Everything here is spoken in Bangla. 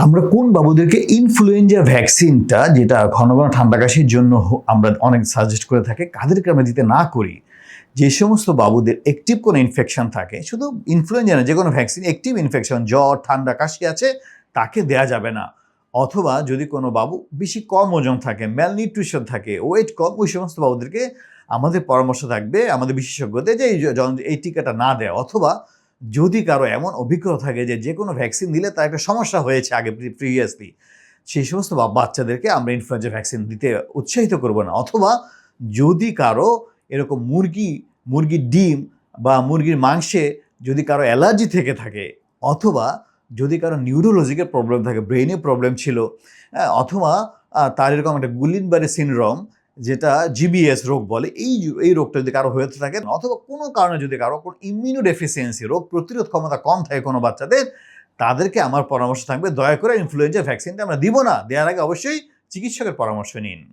আমরা কোন বাবুদেরকে ইনফ্লুয়েঞ্জা ভ্যাকসিনটা যেটা ঘন ঘন ঠান্ডা কাশির জন্য আমরা অনেক সাজেস্ট করে থাকি কাদেরকে আমরা দিতে না করি, যে সমস্ত বাবুদের অ্যাক্টিভ কোনো ইনফেকশন থাকে, শুধু ইনফ্লুয়েঞ্জা না যে কোনো ভ্যাকসিন অ্যাক্টিভ ইনফেকশন জ্বর, ঠান্ডা কাশি আছে, তাকে দেয়া যাবে না। অথবা যদি কোনো বাবু বেশি কম ওজন থাকে ম্যালনিউট্রিশন থাকে ওয়েট কম, ওই সমস্ত বাবুদেরকে আমাদের পরামর্শ থাকবে, আমাদের বিশেষজ্ঞদের যে এই টিকাটা না দেয়, অথবা যদি কারও এমন অভিজ্ঞতা থাকে যে যে কোনো ভ্যাকসিন দিলে তার একটা সমস্যা হয়েছে আগে প্রিভিয়াসলি সেই সমস্ত বাচ্চাদেরকে আমরা ইনফ্লুয়েঞ্জা ভ্যাকসিন দিতে উৎসাহিত করব না। অথবা যদি কারও এরকম মুরগি মুরগির ডিম বা মুরগির মাংসে যদি কারও অ্যালার্জি থেকে থাকে অথবা যদি কারও নিউরোলজিক্যাল প্রবলেম থাকে ব্রেনে প্রবলেম ছিল হ্যাঁ, অথবা তার এরকম একটা গুলিনবারি সিনড্রোম যেটা জিবিএস রোগ বলে, এই এই রোগটা যদি কারও হয়ে থাকে, অথবা কোনো কারণে যদি কারও কোনো ইমিউনো ডেফিসিয়েন্সি রোগ প্রতিরোধ ক্ষমতা কম থাকে কোনো বাচ্চাদের, তাদেরকে আমার পরামর্শ থাকবে, দয়া করে ইনফ্লুয়েঞ্জা ভ্যাকসিনটা আমরা দিব না। দেওয়ার আগে অবশ্যই চিকিৎসকের পরামর্শ নিন।